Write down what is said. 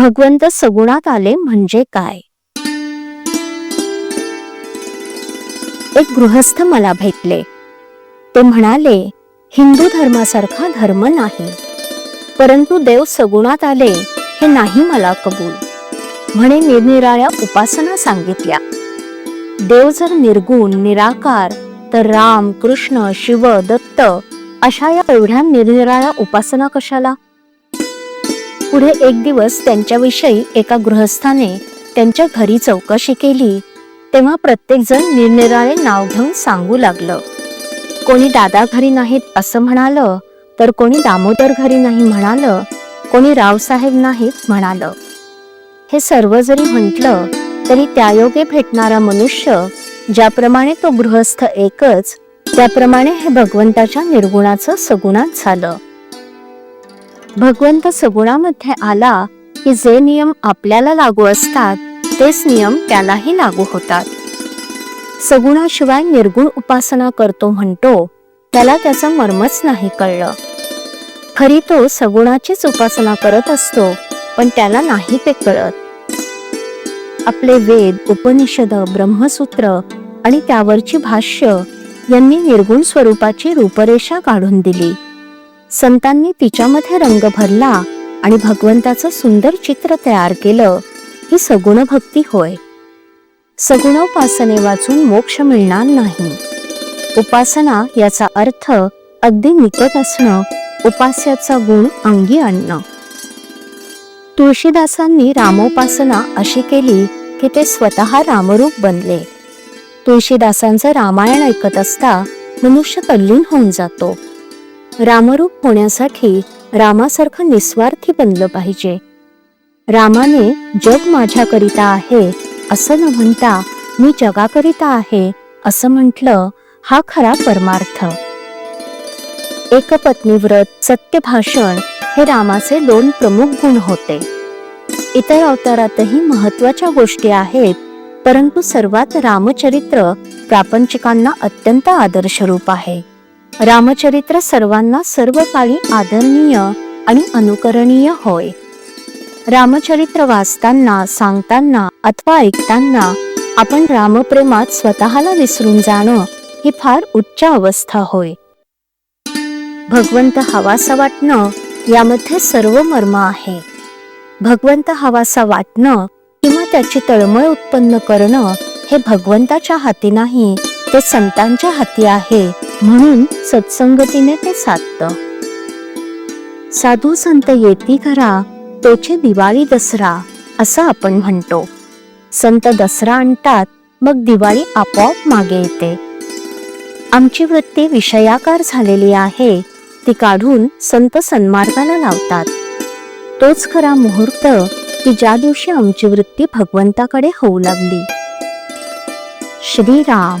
भगवंत सगुणात आले म्हणजे काय? एक गृहस्थ मला भेटले. ते म्हणाले हिंदू धर्मासारखा धर्म नाही. परंतु देव सगुणात आले हे नाही मला कबूल. म्हणे निरनिराळ्या उपासना सांगितल्या. देव जर निर्गुण निराकार तर राम कृष्ण शिव दत्त अशा या एवढ्या निरनिराळ्या उपासना कशाला? पुढे एक दिवस त्यांच्याविषयी एका गृहस्थाने त्यांच्या घरी चौकशी केली. तेव्हा प्रत्येकजण निरनिराळे नाव घेऊन सांगू लागलं. कोणी दादा घरी नाहीत असं म्हणालं तर कोणी दामोदर घरी नाही म्हणालं कोणी रावसाहेब नाहीत म्हणालं. हे सर्व जरी म्हटलं तरी त्यायोगे भेटणारा मनुष्य ज्याप्रमाणे तो गृहस्थ एकच त्याप्रमाणे हे भगवंताच्या निर्गुणाचं सगुणात झालं. भगवंत सगुणामध्ये आला की जे नियम आपल्याला लागू असतात तेच नियम त्यालाही लागू होतात. सगुणाशिवाय निर्गुण उपासना करतो म्हणतो त्याला त्याचं मर्मच नाही कळलं. खरी तो सगुणाचीच उपासना करत असतो पण त्याला नाही ते कळत. आपले वेद उपनिषद ब्रह्मसूत्र आणि त्यावरची भाष्य यांनी निर्गुण स्वरूपाची रूपरेषा काढून दिली. संतांनी तिच्यामध्ये रंग भरला आणि भगवंताचं सुंदर चित्र तयार केलं. ही सगुण भक्ती होय. सगुणोपासने वाचून मोक्ष मिळणार नाही. उपासना याचा अर्थ अगदी निकट असणं उपास्याचा गुण अंगी आणणं. तुळशीदासांनी रामोपासना अशी केली की ते स्वतः रामरूप बनले. तुळशीदासांचं रामायण ऐकत असता मनुष्य तल्लीन होऊन जातो. रामरूप होण्यासाठी रामासारखं निस्वार्थी बनलं पाहिजे. रामाने जग माझ्याकरिता आहे असं न म्हणता मी जगाकरिता आहे असं म्हटलं हा खरा परमार्थ. एकपत्नी व्रत सत्य भाषण हे रामाचे दोन प्रमुख गुण होते. इतर अवतारातही महत्त्वाच्या गोष्टी आहेत परंतु सर्वात रामचरित्र प्रापंचिकांना अत्यंत आदर्श रूप आहे. रामचरित्र सर्वांना सर्व काळी आदरणीय आणि अनुकरणीय होय. रामचरित्र वाचताना सांगताना अथवा ऐकताना आपण रामप्रेमात स्वतःला विसरून जाणं ही फार उच्च अवस्था होय. भगवंत हवासा वाटणं यामध्ये सर्व मर्म आहे. भगवंत हवासा वाटणं किंवा त्याची तळमळ उत्पन्न करणं हे भगवंताच्या हाती नाही ते संतांच्या हाती आहे म्हणून सत्संगतीने ते साधतं. साधू संत येती घरा तोचे दिवाळी दसरा असं आपण म्हणतो. संत दसरा आणतात मग दिवाळी आपोआप मागे येते. आमची वृत्ती विषयाकार झालेली आहे ती काढून संत सन्मार्गाला लावतात. तोच खरा मुहूर्त की ज्या दिवशी आमची वृत्ती भगवंताकडे होऊ लागली. श्रीराम.